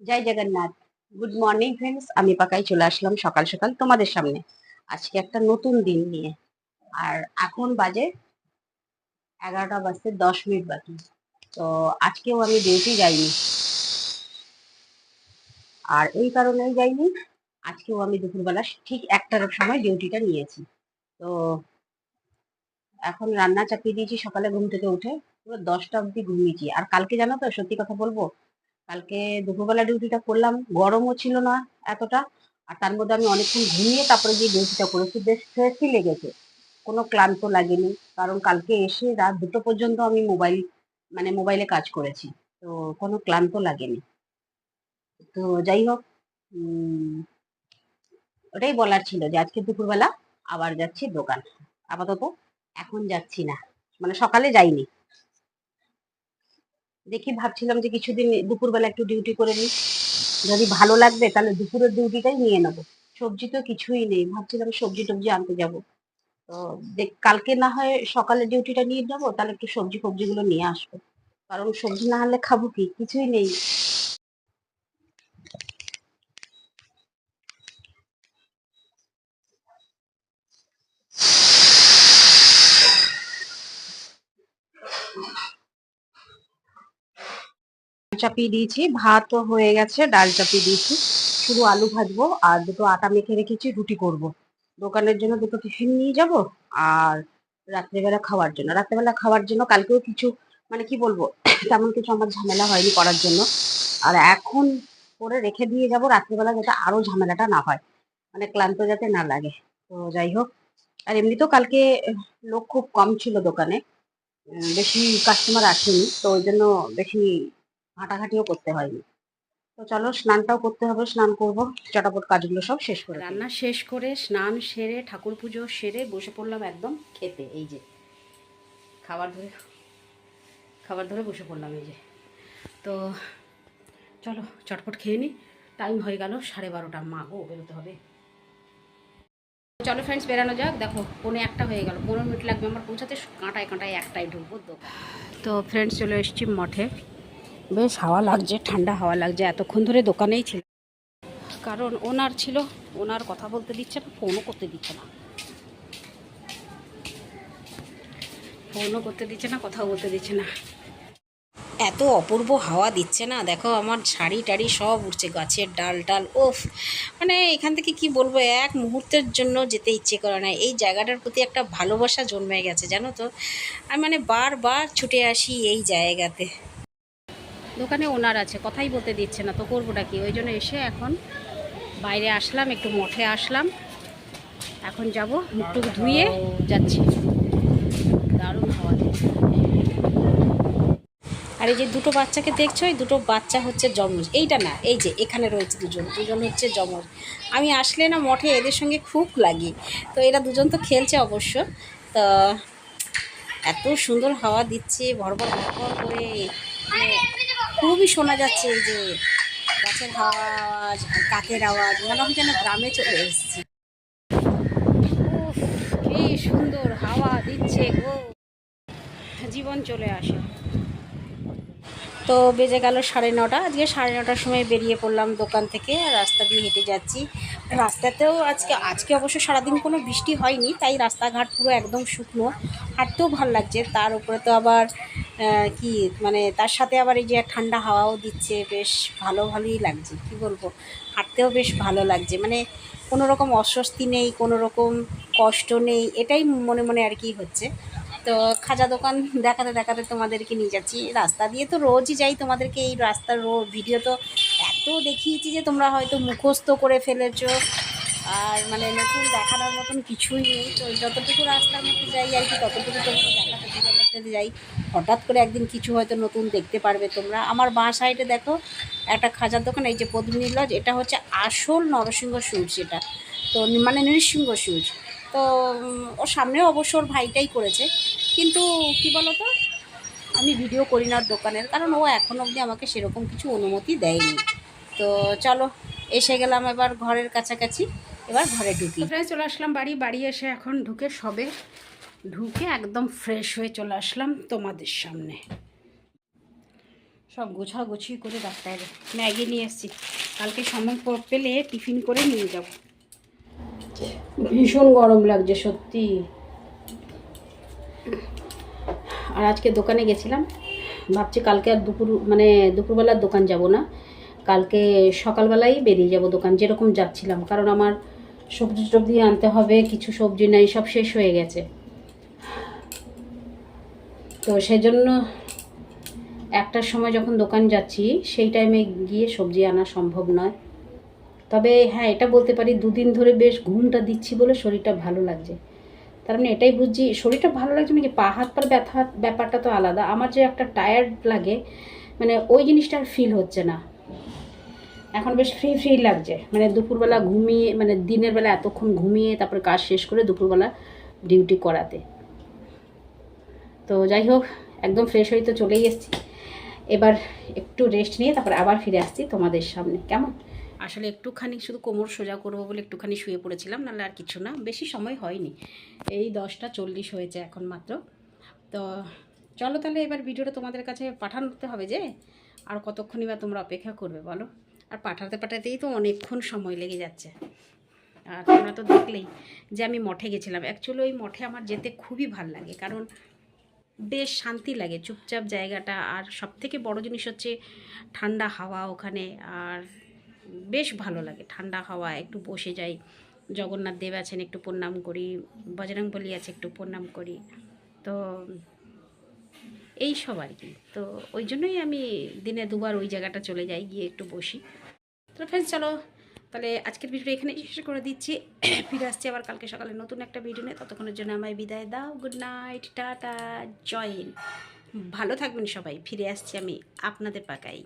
জয় Jagannath. Good morning friends আমি পাকাই চলে আসলাম সকাল সকাল তোমাদের সামনে। আজকে একটা নতুন দিন নিয়ে। আর এখন বাজে এগারোটা বাজতে দশ মিনিট বাকি। তো আজকেও আমি ডিউটি যাইনি। আর এই কারণেই যাইনি। আজকেও আমি দুপুরবেলা ঠিক একটার সময় ডিউটিটা নিয়েছি। তো এখন রান্না চাপিয়ে দিয়েছি সকালে ঘুম থেকে উঠে। পুরো দশটা অবধি ঘুমিয়েছি। আর কালকে জানো তো সত্যি কথা বলব? কালকে দুপুরবেলা ডিউটিটা করলাম, গরমও ছিল না এতটা, আর তার মধ্যে আমি অনেকক্ষণ ঘুমিয়ে তারপরে গিয়ে ডিউটিটা করেছি, বেশ ফ্রেশই লেগেছে। কোনো ক্লান্ত লাগেনি, কারণ কালকে এসে রাত দুটো পর্যন্ত আমি মোবাইল মানে মোবাইলে কাজ করেছি, তো কোনো ক্লান্ত লাগেনি। তো যাই হোক ওটাই বলার ছিল যে আজকে দুপুরবেলা আবার যাচ্ছি দোকান। আপাতত এখন যাচ্ছি না মানে সকালে যাইনি। দেখি ভাবছিলাম যে কিছুদিন দুপুরবেলা একটু ডিউটি করে নিই। যদি ভালো লাগবে, তাহলে দুপুরের ডিউটিটাই নিয়ে নেব। সবজি তো কিছুই নেই। ভাবছিলাম সবজি টবজি আনতে যাব। তো দেখ, কালকে না হয় সকালে ডিউটিটা নিয়ে যাব, তাহলে একটু সবজি ফবজিগুলো নিয়ে আসব। কারণ সবজি না আনলে খাব কি? কিছুই নেই। চাপিয়ে দিয়েছি ভাতও হয়ে গেছে, ডাল চাপিয়ে দিয়েছি। শুধু আলু ভাজবো আর দুটো আটা মেখে রেখেছি, রুটি করব। দোকানের জন্য দুটো টিফিন নিয়ে যাব আর রাত্রেবেলা খাওয়ার জন্য। রাত্রেবেলা খাওয়ার জন্য কালকেও কিছু মানে কি বলব, তেমন কিছু আমার ঝামেলা হয়নি করার জন্য। আর এখন করে রেখে দিয়ে যাব রাত্রেবেলা যাতে আরও ঝামেলাটা না হয় মানে ক্লান্ত যাতে না লাগে। তো যাই হোক, আর এমনিতেও কালকে লোক খুব কম ছিল দোকানে বেশি কাস্টমার আসেনি, তো ওই জন্য বেশি হাঁটাঘাটিও করতে হয়নি। তো চলো স্নানটাও করতে হবে স্নান করব চটাপট কাজগুলো সব শেষ করে রান্না শেষ করে স্নান সেরে ঠাকুর পুজো সেরে বসে পড়লাম একদম খেতে এই যে। খাবার ধরে খাবার ধরে বসে পড়লাম এই যে। তো চলো চটপট খেয়ে নিই টাইম হয়ে গেল সাড়ে বারোটা মা গো বেরোতে হবে। চলো ফ্রেন্ডস বেরানো যাক দেখো পৌনে একটা হয়ে গেল পনেরো মিনিট লাগবে আমার পৌঁছাতে কাঁটায় কাঁটায় একটাই ঢুকবো তো। তো ফ্রেন্ডস চলে এসেছি মঠে। বেশ হাওয়া লাগছে, ঠান্ডা হাওয়া লাগছে। এতক্ষণ ধরে দোকানেই ছিল কারণ ওনার ছিল, ওনার কথা বলতে দিচ্ছে না, ফোনও করতে দিচ্ছে না। ফোনও করতে দিচ্ছে না, কথাও বলতে দিচ্ছে না। এত অপূর্ব হাওয়া দিচ্ছে না, দেখো আমার শাড়ি টাড়ি সব উঠছে গাছের ডাল টাল ওফ মানে এখান থেকে কি বলব, এক মুহূর্তের জন্য যেতে ইচ্ছে করে না। এই জায়গাটার প্রতি একটা ভালোবাসা জন্মে গেছে, জানো তো? আমি মানে বারবার ছুটে আসি এই জায়গাতে। দোকানে ওনার আছে, কথাই বলতে দিচ্ছে না, তো করবোটা কি? ওই জন্য এসে এখন বাইরে আসলাম, একটু মঠে আসলাম। এখন যাব, মুখটুক ধুয়ে যাচ্ছি। দারুণ হাওয়া আর এই যে দুটো বাচ্চাকে দেখছ, এই দুটো বাচ্চা হচ্ছে যমজ। এইটা না, এই যে এখানে রয়েছে দুজন দুজন হচ্ছে যমজ। আমি আসলে না মঠে এদের সঙ্গে খুব লাগি, তো এরা দুজন তো খেলছে অবশ্য। তো এত সুন্দর হাওয়া দিচ্ছে, ভরভর ভরভর করে। মানে খুবই শোনা যাচ্ছে এই যে গাছের আওয়াজ কাকের আওয়াজ, মনে হয় যেন গ্রামে চলে এসেছি। কি সুন্দর হাওয়া দিচ্ছে গো। জীবন চলে আসে। তো বেজে গেল সাড়ে নটা, আজকে সাড়ে নটার সময় বেরিয়ে পড়লাম দোকান থেকে, রাস্তা দিয়ে হেঁটে যাচ্ছি। রাস্তাতেও আজকে আজকে অবশ্য সারাদিন কোনো বৃষ্টি হয়নি, তাই রাস্তাঘাট পুরো একদম শুকনো, হাঁটতেও ভালো লাগছে, তার উপরে তো আবার কি মানে তার সাথে আবার এই যে ঠান্ডা হাওয়াও দিচ্ছে, বেশ ভালো ভালোই লাগছে, কি বলব? হাঁটতেও বেশ ভালো লাগছে মানে কোনো রকম অস্বস্তি নেই কোনো রকম কষ্ট নেই, এটাই মনে মনে আর কি হচ্ছে। তো খাজা দোকান দেখাতে দেখাতে তোমাদেরকে নিয়ে যাচ্ছি। রাস্তা দিয়ে তো রোজই যাই তোমাদেরকে, এই রাস্তার রো ভিডিও তো এত দেখিয়েছি যে তোমরা হয়তো মুখস্থ করে ফেলেছো। আর মানে নতুন দেখানোর মতন কিছুই নেই। তো যতটুকু রাস্তার মধ্যে যাই আর কি, ততটুকু তোমাকে দেখাতে যাই। হঠাৎ করে একদিন কিছু হয়তো নতুন দেখতে পারবে তোমরা। আমার বাঁ সাইডে দেখো, একটা খাজার দোকান, এই যে পদ্মিনী লজ এটা হচ্ছে আসল নরসিংহ সুইচ এটা। তো মানে নৃসিংহ সুইচ তো ওর সামনেও অবশ্য ওর ভাইটাই করেছে। কিন্তু কি বলো তো আমি ভিডিও করি না দোকানের, কারণ ও এখন অবধি আমাকে সেরকম কিছু অনুমতি দেয়নি। তো চলো, এসে গেলাম এবার ঘরের কাছাকাছি। এবার ঘরে ঢুকি। ফ্রেন্ড চলে আসলাম বাড়ি। বাড়ি এসে এখন ঢুকে সবে ঢুকে একদম ফ্রেশ হয়ে চলে আসলাম তোমাদের সামনে। সব গোছাগুছি করে রাখতে ম্যাগি নিয়ে এসেছি। কালকে সময় পেলে টিফিন করে নিয়ে যাব। ভীষণ গরম লাগছে, সত্যি। আর আজকে দোকানে গেছিলাম। ভাবছি কালকে আর দুপুর মানে দুপুরবেলার দোকান যাব না। কালকে সকালবেলাই বেরিয়ে যাব দোকান, যেরকম যাচ্ছিলাম। কারণ আমার সবজি টবজি আনতে হবে, কিছু সবজি নাই, সব শেষ হয়ে গেছে। তো সেজন্য একটার সময় যখন দোকান যাচ্ছি, সেই টাইমে গিয়ে সবজি আনা সম্ভব নয়। তবে হ্যাঁ এটা বলতে পারি, দুদিন ধরে বেশ ঘুমটা দিচ্ছি বলে শরীরটা ভালো লাগছে। তার মানে এটাই বুঝছি, শরীরটা ভালো লাগছে মানে কি, পা, হাত পার ব্যথা, ব্যাপারটা তো আলাদা। আমার যে একটা টায়ার্ড লাগে মানে ওই জিনিসটা আর ফিল হচ্ছে না। এখন বেশ ফ্রি ফ্রি লাগছে। মানে দুপুরবেলা ঘুমিয়ে মানে দিনের বেলা এতক্ষণ ঘুমিয়ে তারপরে কাজ শেষ করে দুপুরবেলা ডিউটি করাতে। তো যাই হোক, একদম ফ্রেশ হয়ে তো চলেই এসেছি। এবার একটু রেস্ট নিয়ে তারপর আবার ফিরে আসছি তোমাদের সামনে। কেমন? আসলে একটুখানি শুধু কোমর সোজা করব বলে একটুখানি শুয়ে পড়েছিলাম, নাহলে আর কিছু না। বেশি সময় হয়নি। এই দশটা চল্লিশ হয়েছে এখন মাত্র। তো চলো তাহলে এবার ভিডিওটা তোমাদের কাছে পাঠাতে হবে যে, আর কতক্ষণই বা তোমরা অপেক্ষা করবে বলো? আর পাঠাতে পাঠাতেই তো অনেকক্ষণ সময় লেগে যাচ্ছে। আর তোমরা তো দেখলেই যে আমি মঠে গেছিলাম। অ্যাকচুয়ালি ওই মঠে আমার যেতে খুবই ভালো লাগে, কারণ বেশ শান্তি লাগে, চুপচাপ জায়গাটা। আর সব থেকে বড় জিনিস হচ্ছে ঠান্ডা হাওয়া ওখানে, আর বেশ ভালো লাগে। ঠান্ডা হাওয়া, একটু বসে যাই। জগন্নাথ দেব আছেন, একটু প্রণাম করি। বজরং বলি আছে, একটু প্রণাম করি। তো এই সব আর কি। তো ওই জন্যই আমি দিনে দুবার ওই জায়গাটা চলে যাই, গিয়ে একটু বসি। তো ফ্রেন্ডস চলো, তাহলে আজকের ভিডিও এখানে শেষ করে দিচ্ছি। ফিরে আসছি আবার কালকে সকালে নতুন একটা ভিডিও নিয়ে। ততক্ষণের জন্য আমায় বিদায় দাও। গুড নাইট টাটা জয়েন ভালো থাকবেন সবাই। ফিরে আসছি আমি আপনাদের পাকাই